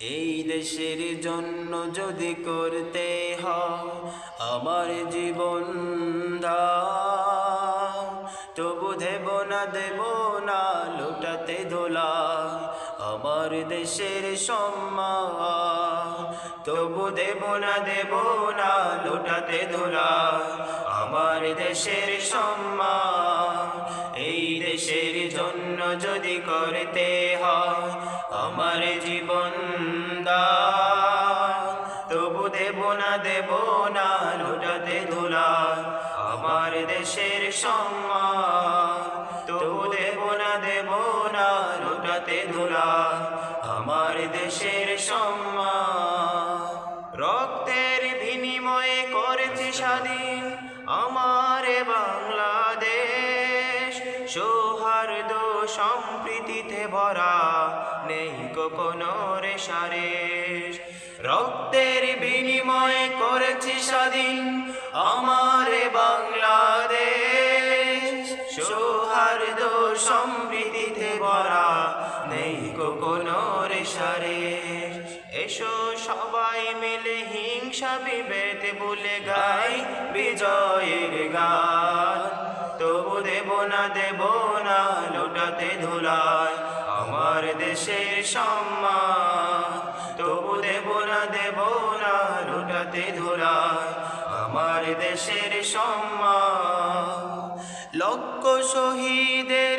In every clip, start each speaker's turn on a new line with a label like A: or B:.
A: এই দেশের জন্য যদি করতে আমার জীবন তবু দেব না দেব না, লুটাতে দোলা আমার দেশের সম্মান। তবু দেব না দেব না, লুটাতে দোলা আমার দেশের সম্মান। এই দেশের জন্য যদি করতে হয় সম্মান তবু দেব না দেব না লুটাতে ধুলা, আমার দেশের সম্মান রক্তের বিনিময়ে করেছি স্বাধীন আমার বাংলাদেশ। সৌহার্দ্য সম্প্রীতিতে ভরা নেই কোনো রেশারেশ রক্তের বিনিময়ে করেছি স্বাধীন আমার সম্প্রীতিতে ভরা, নেই কোনো রেশারেশ এসো সবাই মিলে হিংসা বিভেদ বলে গাই বিজয়ের গান। তবু দেব না দেব না, লোটাতে ধুলায় আমার দেশের সম্মান। তবু দেব না দেব না, লোটাতে ধুলায় আমার দেশের সম্মান। লক্ষ শহীদের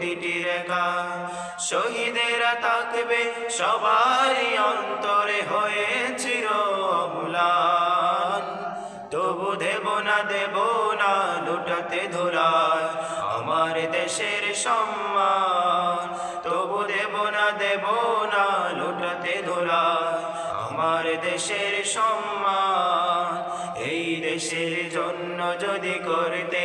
A: প্রতিটি রেখা শহীদেরা থাকবে সবারই অন্তরে হয়েছিল অম্লান তবু দেব না দেব না, লুটাতে ধরায় আমার দেশের সম্মান। তবু দেব না দেব না, লুটাতে ধরায় আমার দেশের সম্মান। এই দেশের জন্য যদি করতে